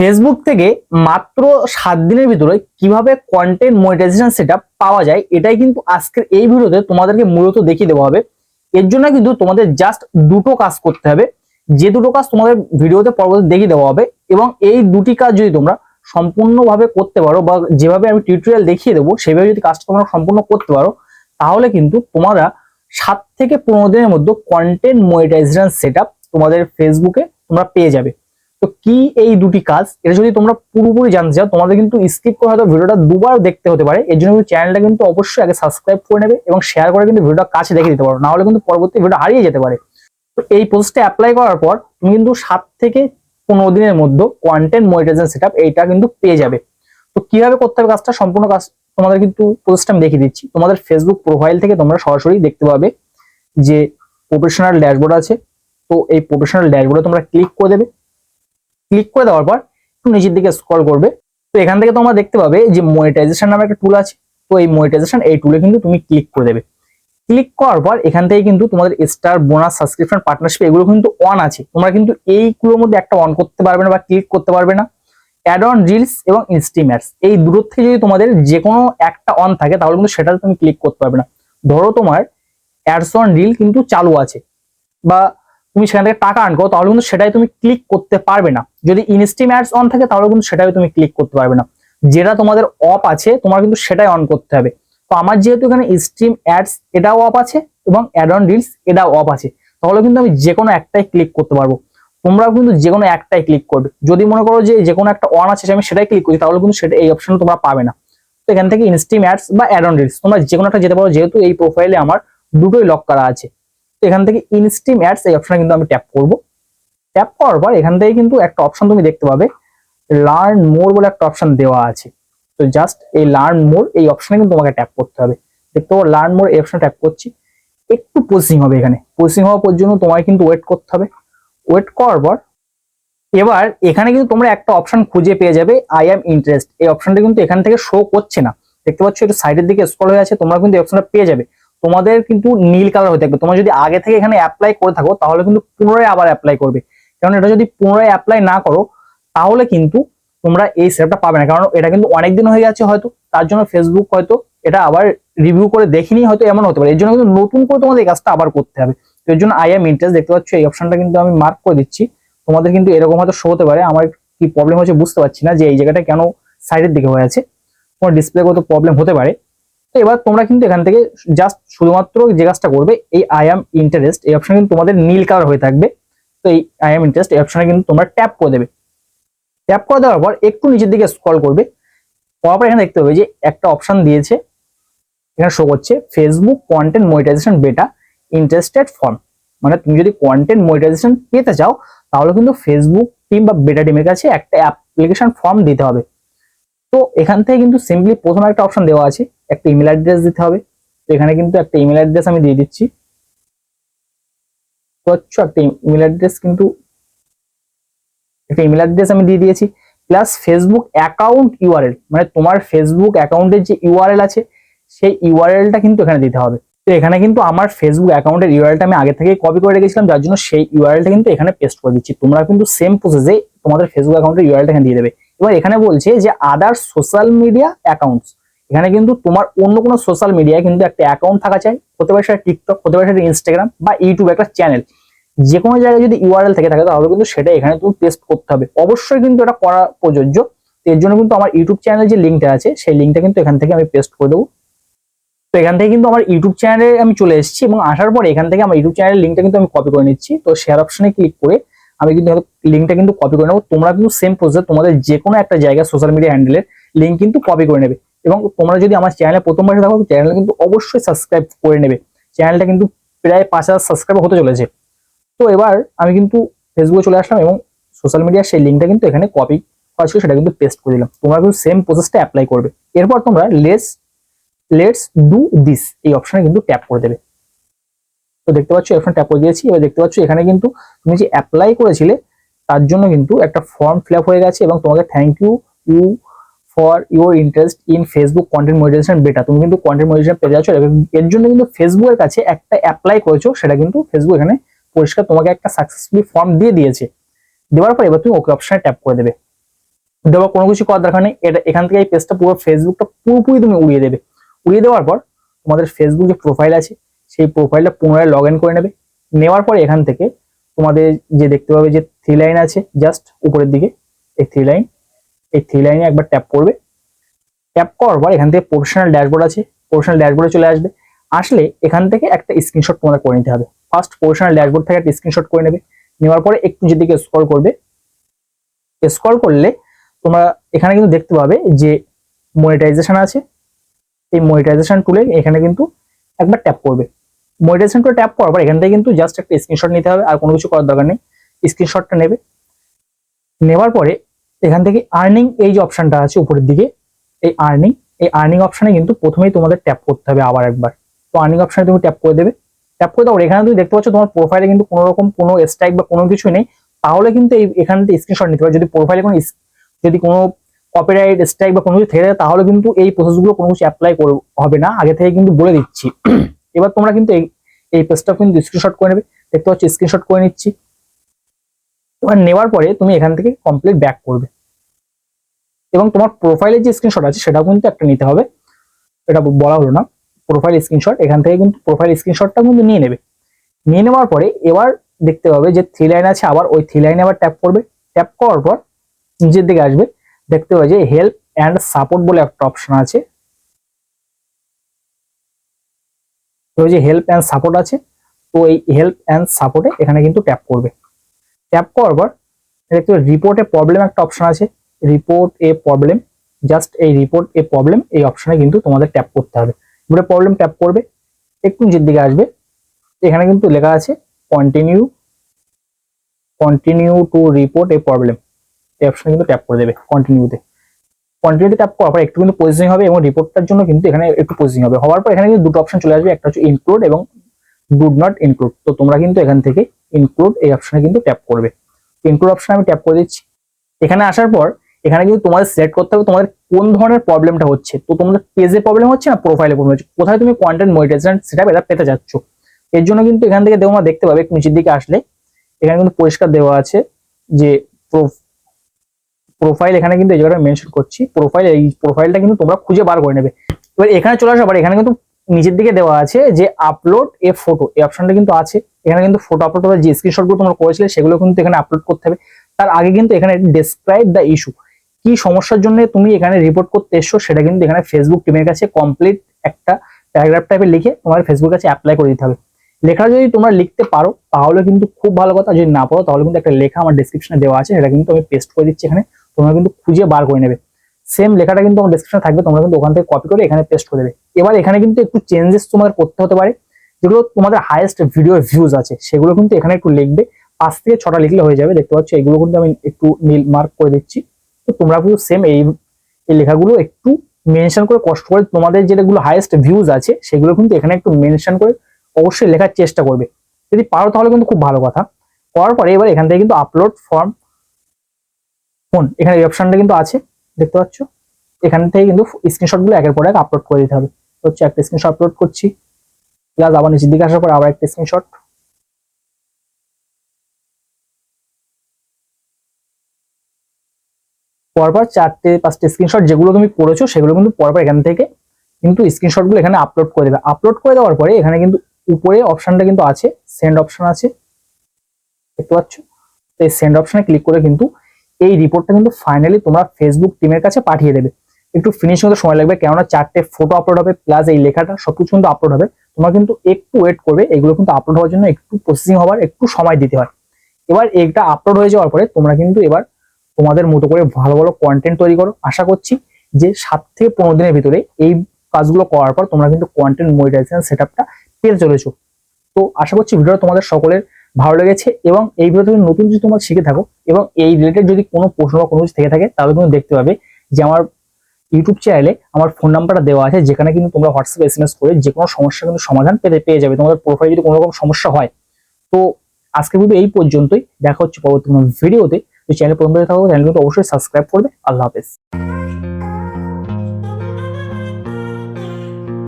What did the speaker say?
Facebook থেকে মাত্র সাত দিনের ভিতরে কীভাবে কন্টেন্ট মনিটাইজেশন সেটা পাওয়া যায়, এটাই কিন্তু আজকের এই ভিডিওতে তোমাদেরকে মূলত দেখিয়ে দেওয়া হবে। এর জন্য কিন্তু তোমাদের জাস্ট দুটো কাজ করতে হবে। যে দুটো কাজ তোমাদের ভিডিওতে পরবর্তী দেখিয়ে দেওয়া হবে এবং এই দুটি কাজ যদি তোমরা সম্পূর্ণভাবে করতে পারো বা যেভাবে আমি টিউটোরিয়াল দেখিয়ে দেবো, সেভাবে যদি কাজটা তোমরা সম্পূর্ণ করতে পারো, তাহলে কিন্তু তোমরা সাত থেকে পনেরো দিনের মধ্যে কন্টেন্ট মনিটাইজেশন সেট তোমাদের ফেসবুকে তোমরা পেয়ে যাবে। তো কি এই দুটি কাজ? এটা যদি তোমরা পুরোপুরি জানতে চাও, তোমাদের কিন্তু স্কিপ করে হয়তো ভিডিওটা দুবার দেখতে হতে পারে। এর জন্য চ্যানেলটা কিন্তু অবশ্যই আগে সাবস্ক্রাইব করে নেবে এবং শেয়ার করে কিন্তু ভিডিওটা কাছে দেখে দিতে পারো। না হলে কিন্তু পরবর্তী ভিডিও হারিয়ে যেতে পারে। তো এই পোস্টটা অ্যাপ্লাই করার পর তুমি কিন্তু সাত থেকে পনেরো দিনের মধ্যে কন্টেন্ট মনিটাইজেশন সেট এইটা কিন্তু পেয়ে যাবে। তো কীভাবে করতে হবে কাজটা? সম্পূর্ণ কাজ তোমাদের কিন্তু পোস্টটা আমি দেখিয়ে দিচ্ছি। তোমাদের ফেসবুক প্রোফাইল থেকে তোমরা সরাসরি দেখতে পাবে যে প্রফেশনাল ড্যাশবোর্ড আছে। তো এই প্রফেশনাল ড্যাশবোর্ডে তোমরা ক্লিক করে দেবে। ক্লিক করে দেওয়ার পর একটু নিচের দিকে স্ক্রল করবে। তো এখান থেকে তোমরা দেখতে পাবে যে মনিটাইজেশন নামে একটা টুল আছে। তো এই মনিটাইজেশন এই টুলে কিন্তু তুমি ক্লিক করে দেবে। ক্লিক করার পর এখান থেকে কিন্তু তোমাদের স্টার বোনাস সাবস্ক্রিপশন পার্টনারশিপ এগুলো কিন্তু অন আছে। তোমরা কিন্তু এইগুলোর মধ্যে একটা অন করতে পারবে না বা ক্লিক করতে পারবে না। অ্যাড অন রিলস এবং ইনস্টিম্যাটস এই দূর থেকে যদি তোমাদের যে কোনো একটা অন থাকে, তাহলে কিন্তু সেটাতে তুমি ক্লিক করতে পারবে না। ধরো তোমার অ্যাডস অন রিল কিন্তু চালু আছে। বা তুমি সেখান থেকে টাকা আর্ন করো তাহলে কিন্তু সেটাই তুমি ক্লিক করতে পারবে না। যদি ইনস্টিম অ্যাডস অন থাকে, তাহলে কিন্তু সেটাই তুমি ক্লিক করতে পারবে না। যেটা তোমাদের অফ আছে, তোমার কিন্তু সেটাই অন করতে হবে। তো আমার যেহেতু এখানে স্ট্রিম অ্যাডস এটাও অফ আছে এবং অ্যাড অন রিলস এটাও অফ আছে। তাহলে কিন্তু আমি যে কোনো একটাই ক্লিক করতে পারব। তোমরাও কিন্তু যে কোনো একটাই ক্লিক করবে। যদি মনে করো যে যে কোনো একটা অন আছে, আমি সেটাই ক্লিক করি তাহলে কিন্তু সেটা, এই অপশন তোমরা পাবে না। তো এখান থেকে ইনস্টিম অ্যাডস বা অ্যাড অন রিলস তোমরা যে কোনো একটা যেতে পারো, যেহেতু এই প্রোফাইলে আমার দুটোই লক করা আছে। এখান থেকে ইনস্টিম অ্যাডস এই অপশনে কিন্তু আমি ট্যাপ করব। ট্যাপ করার পর এখান থেকে কিন্তু একটা অপশন তুমি দেখতে পাবে লার্ন মোর বলে একটা অপশন দেওয়া আছে। তো জাস্ট এই লার্ন মোর এই অপশনে কিন্তু তোমাকে ট্যাপ করতে হবে। দেখতে পাবো লার্ন মোর এই অপশনে ট্যাপ করছি। একটু প্রসেসিং হবে এখানে। প্রসেসিং হওয়া পর্যন্ত তোমায় কিন্তু ওয়েট করতে হবে। ওয়েট করার পর এবার এখানে কিন্তু তোমরা একটা অপশন খুঁজে পেয়ে যাবে আই অ্যাম ইন্টারেস্ট এই অপশনটা কিন্তু এখান থেকে শো করছে না। দেখতে পাচ্ছ একটু সাইডের দিকে স্ক্রল হয়ে আছে, তোমরা কিন্তু অপশনটা পেয়ে যাবে। তোমাদের কিন্তু নীল কালার হয়ে থাকবে। তোমরা যদি আগে থেকে এখানে অ্যাপ্লাই করে থাকো, তাহলে কিন্তু পুনরায় আবার অ্যাপ্লাই করবে। কারণ এটা যদি পুনরায় অ্যাপ্লাই না করো, তাহলে কিন্তু তোমরা এই সেটটা পাবে না। কারণ এটা কিন্তু অনেক দিন হয়ে গেছে হয়তো, তার জন্য ফেসবুক হয়তো এটা আবার রিভিউ করে দেখিনি, হয়তো এমন হতে পারে। এর জন্য কিন্তু নতুন করে তোমাদের এই কাজটা আবার করতে হবে। তো এর জন্য আই এম ইন্টারেস্ট দেখতে পাচ্ছ, এই অপশনটা কিন্তু আমি মার্ক করে দিচ্ছি। তোমাদের কিন্তু এরকম হয়তো শো হতে পারে। আমার কি প্রবলেম হচ্ছে বুঝতে পারছি না যে এই জায়গাটা কেন সাইডের দিকে হয়ে আছে। তোমার ডিসপ্লে কত প্রবলেম হতে পারে। তো এবার তোমরা কিন্তু এখান থেকে জাস্ট শুধুমাত্র যে কাজটা করবে, এই আই এম ইন্টারেস্ট এই অপশন কিন্তু তোমাদের নীল কালার হয়ে থাকবে। তো এই আই এম ইন্টারেস্ট এই অপশনে কিন্তু তোমরা ট্যাপ করে দেবে। ট্যাপ করে দেওয়ার পর একটু নিচের দিকে স্ক্রল করবে। করার পর এখানে দেখতে হবে যে একটা অপশন দিয়েছে, এখানে শো করছে Facebook content monetization beta interested form মানে তুমি যদি কন্টেন্ট মনিটাইজেশন পেতে চাও, তাহলে কিন্তু ফেসবুক টিম বা বেটা টিমের কাছে একটা অ্যাপ্লিকেশন ফর্ম দিতে হবে। তো এখান থেকে কিন্তু সিম্পলি প্রথমে একটা অপশন দেওয়া আছে। একটা ইমেল অ্যাড্রেস দিতে হবে। তো এখানে কিন্তু একটা ইমেল অ্যাড্রেস আমি দিয়ে দিচ্ছি। তো হচ্ছে একটা ইমেল অ্যাড্রেস কিন্তু একটা ইমেল অ্যাড্রেস আমি দিয়ে দিয়েছি। প্লাস ফেসবুক অ্যাকাউন্ট ইউআরএল মানে তোমার ফেসবুক অ্যাকাউন্টের যে ইউআরএল আছে, সেই ইউআরএলটা কিন্তু এখানে দিতে হবে। তো এখানে কিন্তু আমার ফেসবুক অ্যাকাউন্টের ইউআরএলটা আমি আগে থেকে কপি করে রেখেছিলাম, যার জন্য সেই ইউআরএলটা কিন্তু এখানে পেস্ট করে দিচ্ছি। তোমরা কিন্তু সেম প্রসেসে তোমাদের ফেসবুক অ্যাকাউন্টের ইউআরএলটা এখানে দিয়ে দেবে। এবার এখানে বলছে যে আদার সোশ্যাল মিডিয়া অ্যাকাউন্টস এখানে কিন্তু তোমার অন্য কোনো সোশ্যাল মিডিয়ায় কিন্তু একটা অ্যাকাউন্ট থাকা চাই। হতে পারে সেটা টিকটক হতে পারে সেটা ইনস্টাগ্রাম বা ইউটিউব একটা চ্যানেল যে কোনো জায়গায় যদি ইউআরএল থেকে থাকে, তাহলে কিন্তু সেটা এখানে তুমি পেস্ট করতে হবে। অবশ্যই কিন্তু এটা করা প্রযোজ্য। এর জন্য কিন্তু আমার ইউটিউব চ্যানেলের যে লিঙ্কটা আছে, সেই লিঙ্কটা কিন্তু এখান থেকে আমি পেস্ট করে দেবো। তো এখান থেকে কিন্তু আমার ইউটিউব চ্যানেলে আমি চলে এসেছি এবং আসার পরে এখান থেকে আমার ইউটিউব চ্যানেলের লিঙ্কটা কিন্তু আমি কপি করে নিচ্ছি। তো শেয়ার অপশনে ক্লিক করে আমি কিন্তু লিঙ্কটা কিন্তু কপি করে নেব। তোমরা কিন্তু সেম প্রসেস তোমাদের যে কোনো একটা জায়গায় সোশ্যাল মিডিয়া হ্যান্ডেলের লিঙ্ক কিন্তু কপি করে নেবে। এবং তোমরা যদি আমার চ্যানেলে প্রথমবার এসে থাকো চ্যানেল কিন্তু অবশ্যই সাবস্ক্রাইব করে নেবে। চ্যানেলটা কিন্তু প্রায় পাঁচ হাজার সাবস্ক্রাইবার হতে চলেছে। তো এবার আমি কিন্তু ফেসবুকে চলে আসলাম এবং সোশ্যাল মিডিয়ার সেই লিঙ্কটা কিন্তু এখানে কপি করা ছিল, সেটা কিন্তু পেস্ট করে দিলাম। তোমরা কিন্তু সেম প্রসেসটা অ্যাপ্লাই করবে। এরপর তোমরা লেস লেটস ডু দিস এই অপশানে কিন্তু ট্যাপ করে দেবে। তো দেখতে পাচ্ছ এখানে ট্যাপ করে দিয়েছি। এবার দেখতে পাচ্ছ, এখানে কিন্তু তুমি যে অ্যাপ্লাই করেছিলে, তার জন্য কিন্তু একটা ফর্ম ফিল হয়ে গেছে এবং তোমাকে thank you you for your interest in Facebook content monetization beta তুমি কিন্তু কন্টেন্ট মনিটাইজেশন পেয়ে যাচ্ছ এর জন্য কিন্তু ফেসবুকের কাছে একটা অ্যাপ্লাই করেছ, সেটা কিন্তু ফেসবুক এখানে পরিষ্কার তোমাকে একটা সাকসেসফুলি ফর্ম দিয়ে দিয়েছে। দেওয়ার পর এবার তুমি ওকে অপশনে ট্যাপ করে দেবে। দেওয়ার কোনো কিছু করার দরকার নেই, এটা এখান থেকে এই পেজটা পুরো ফেসবুকটা পুরোপুরি তুমি উড়িয়ে দেবে। উড়িয়ে দেওয়ার পর তোমাদের ফেসবুক যে প্রোফাইল আছে, সেই প্রোফাইলটা পুনরায় লগ ইন করে নেবে। নেওয়ার পরে এখান থেকে তোমাদের যে দেখতে পাবে যে থ্রি লাইন আছে জাস্ট উপরের দিকে, এই থ্রি লাইন এই থ্রি লাইনে একবার ট্যাপ করবে। ট্যাপ করার পর এখান থেকে প্রফেশনাল ড্যাশবোর্ড আছে। প্রফেশনাল ড্যাশবোর্ডে চলে আসবে। আসলে এখান থেকে একটা স্ক্রিনশট তোমাদের করে নিতে হবে। ফার্স্ট প্রফেশনাল ড্যাশবোর্ড থেকে একটা স্ক্রিনশট করে নেবে। নেওয়ার পরে একটু যেদিকে স্ক্রল করবে। স্ক্রল করলে তোমরা এখানে কিন্তু দেখতে পাবে যে মনিটাইজেশন আছে। এই মনিটাইজেশন টুলে এখানে কিন্তু একবার ট্যাপ করবে। মনিটাইজেশন টুলে ট্যাপ করার পর এখান থেকে কিন্তু জাস্ট একটা স্ক্রিনশট নিতে হবে। আর কোনো কিছু করার দরকার নেই। স্ক্রিনশটটা নেবে। নেওয়ার পরে এখান থেকে আর্নিং এই যে অপশনটা আছে উপরের দিকে, এই আর্নিং এই আর্নিং অপশনে কিন্তু প্রথমেই তোমাদের ট্যাপ করতে হবে আবার একবার। তো আর্নিং অপশনে তুমি ট্যাপ করে দেবে। ট্যাপ করে দেওয়ার এখানে তুমি দেখতে পাচ্ছ তোমার প্রোফাইলে কিন্তু কোনো রকম কোনো স্ট্রাইক বা কোনো কিছু নেই। তাহলে কিন্তু এই, এখান থেকে স্ক্রিনশট নিতে পারবে যদি প্রোফাইলে কোনো যদি কোনো কপিরাইট স্ট্রাইক বা কোনো কিছু থেকে থাকে তাহলে কিন্তু এই প্রসেসগুলো কোনো কিছু অ্যাপ্লাই হবে না। আগে থেকে কিন্তু বলে দিচ্ছি। এবার তোমরা কিন্তু এই এই পেজটা কিন্তু স্ক্রিনশট করে নেবে। দেখতে পাচ্ছ স্ক্রিনশট করে নিচ্ছি। এবার নেওয়ার পরে তুমি এখান থেকে কমপ্লিট ব্যাক করবে। এবং তোমার প্রোফাইলের যে স্ক্রিনশট আছে, সেটাও কিন্তু একটা নিতে হবে। এটা বলা হলো না। প্রোফাইল স্ক্রিনশট এখান থেকে কিন্তু প্রোফাইল স্ক্রিনশটটা কিন্তু নিয়ে নেবে। নিয়ে নেওয়ার পরে এবার দেখতে পাবে যে থ্রি লাইন আছে, আবার ওই থ্রি লাইনে আবার ট্যাপ করবে। ট্যাপ করার পর নিচের দিকে আসবে। দেখতে পাবে যে হেল্প অ্যান্ড সাপোর্ট বলে একটা অপশন আছে। যে হেল্প অ্যান্ড সাপোর্ট আছে, তো এই হেল্প অ্যান্ড সাপোর্টে এখানে কিন্তু ট্যাপ করবে। ট্যাপ করার পর দেখতে রিপোর্টে প্রবলেম একটা অপশন আছে? রিপোর্ট এ প্রবলেম জাস্ট এই রিপোর্ট এ প্রবলেম এই অপশনে কিন্তু তোমাদের ট্যাপ করতে হবে। এবারে প্রবলেম ট্যাপ করবে, একটু নিচের দিকে আসবে, এখানে কিন্তু লেখা আছে continue continue to report a problem এই অপশনে কিন্তু ট্যাপ করে দেবে কন্টিনিউতে কন্টিনিউতে ট্যাপ করার পর একটু কিন্তু পজিশন হবে এবং রিপোর্টটার জন্য কিন্তু এখানে একটু পজিশন হবে। হওয়ার পর এখানে কিন্তু দুটো অপশন চলে আসবে, একটা হচ্ছে ইনক্লুড এবং ডুড নট ইনক্লুড তো তোমরা কিন্তু এখান থেকে ইনক্লুড এই অপশনে কিন্তু ট্যাপ করবে। ইনক্লুড অপশনে আমি ট্যাপ করে দিচ্ছি। এখানে আসার পর, এখানে কিন্তু তোমাদের সিলেক্ট করতে হবে তোমাদের কোন ধরনের প্রবলেমটা হচ্ছে। তো তোমাদের পেজে প্রবলেম হচ্ছে না প্রোফাইলে প্রবলেম হচ্ছে। কোথায় তুমি কন্টেন্ট মনিটাইজেশন সেটা এটা পেতে যাচ্ছ এর জন্য কিন্তু এখান থেকে তোমরা দেখতে পাবে একটু নিচের দিকে আসলে। এখানে কিন্তু পরিষ্কার দেওয়া আছে যে প্রোফাইল এখানে কিন্তু এই জায়গাটা মেনশন করছি। প্রোফাইল এই প্রোফাইলটা কিন্তু তোমরা খুঁজে বার করে নেবে। এবার এখানে চলে আসার পর, এখানে কিন্তু নিচের দিকে দেওয়া আছে যে আপলোড এ ফটো এই অপশনটা কিন্তু আছে। এখানে কিন্তু ফটো আপলোড করার যে স্ক্রিনশটগুলো তোমরা করেছিলে সেগুলো কিন্তু এখানে আপলোড করতে হবে। তার আগে কিন্তু এখানে ডেসক্রাইব দ্য ইস্যু কি সমস্যার জন্য তুমি এখানে রিপোর্ট করতে এসছো সেটা কিন্তু এখানে ফেসবুক টিমের কাছে কমপ্লিট একটা প্যারাগ্রাফ টাইপের লিখে তোমার ফেসবুক কাছে অ্যাপ্লাই করে দিতে হবে। লেখা যদি তোমরা লিখতে পারো, তাহলে কিন্তু খুব ভালো কথা। যদি না পারো তাহলে কিন্তু একটা লেখা আমার ডিসক্রিপশনে দেওয়া আছে, সেটা কিন্তু আমি পেস্ট করে দিচ্ছি এখানে। তোমরা কিন্তু খুঁজে বার করে নেবে। সেম লেখাটা কিন্তু আমার ডিসক্রিপশনে থাকবে, তোমরা কিন্তু ওখান থেকে কপি করে এখানে পেস্ট করে দেবে। এবার এখানে কিন্তু একটু চেঞ্জেস তোমাদের করতে হতে পারে, যেগুলো তোমাদের হাইয়েস্ট ভিডিও ভিউজ আছে, সেগুলো কিন্তু এখানে একটু লিখবে। পাঁচ থেকে ছটা লিখলে হয়ে যাবে, দেখতে পাচ্ছ? এগুলো কিন্তু আমি একটু নীল মার্ক করে দিচ্ছি। তো তোমরা কিন্তু সেম এই এই লেখাগুলো একটু মেনশন করে কষ্ট করে তোমাদের যেগুলো হাইয়েস্ট ভিউজ আছে, সেগুলো কিন্তু এখানে একটু মেনশন করে অবশ্যই লেখার চেষ্টা করবে। যদি পারো তাহলে কিন্তু খুব ভালো কথা। করার পরে এবার এখান থেকে কিন্তু আপলোড ফর্ম ফোন এখানে এই অপশনটা কিন্তু আছে, দেখতে পাচ্ছ? এখান থেকে কিন্তু স্ক্রিনশটগুলো একের পর এক আপলোড করে দিতে হবে। হচ্ছে একটা স্ক্রিনশট আপলোড করছি। প্লাস আবার নিচের দিকে আসার পর আবার একটা স্ক্রিনশট পরপর চারটে, পাঁচটে স্ক্রিনশট যেগুলো তুমি করেছ, সেগুলো কিন্তু পরপর এখান থেকে কিন্তু স্ক্রিনশটগুলো এখানে আপলোড করে দেবে। আপলোড করে দেওয়ার পরে এখানে কিন্তু উপরে অপশনটা কিন্তু আছে সেন্ড অপশন আছে। দেখতে পাচ্ছ? তো এই সেন্ড অপশনে ক্লিক করে কিন্তু এই রিপোর্টটা কিন্তু ফাইনালি তোমরা ফেসবুক টিমের কাছে পাঠিয়ে দেবে। একটু ফিনিশিং হতে সময় লাগবে, কেননা চারটে ফটো আপলোড হবে প্লাস এই লেখাটা সবকিছু কিন্তু আপলোড হবে। তোমরা কিন্তু একটু ওয়েট করবে, এগুলো কিন্তু আপলোড হওয়ার জন্য একটু প্রসেসিং হওয়ার, একটু সময় দিতে হয়। এবার এটা আপলোড হয়ে যাওয়ার পরে তোমরা কিন্তু এবার তোমাদের মতো করে ভালো ভালো কন্টেন্ট তৈরি করো। আশা করছি যে সাত থেকে পনেরো দিনের ভিতরে এই কাজগুলো করার পর তোমরা কিন্তু কন্টেন্ট মনিটাইজেশন সেট আপটা পেতে চলেছো। তো আশা করছি ভিডিওটা তোমাদের সকলের ভালো লেগেছে এবং এই ভিডিও নতুন যদি তোমরা শিখে থাকো এবং এই রিলেটেড যদি কোনো প্রশ্ন বা কোনো কিছু থেকে থাকে, তাহলে তুমি দেখতে পাবে যে আমার ইউটিউব চ্যানেলে আমার ফোন নাম্বারটা দেওয়া আছে, যেখানে কিন্তু তোমরা হোয়াটসঅ্যাপ এস এম এস করে যে কোনো সমস্যা কিন্তু সমাধান পেতে, পেয়ে যাবে। তোমাদের প্রোফাইলে যদি কোনো রকম সমস্যা হয়, তো আজকে ভিডিও এই পর্যন্তই। দেখা হচ্ছে পরবর্তী কোনো ভিডিওতে তো। চ্যানেল প্রথম থাকো চ্যানেল কিন্তু অবশ্যই সাবস্ক্রাইব করবে। আল্লাহ হাফেজ।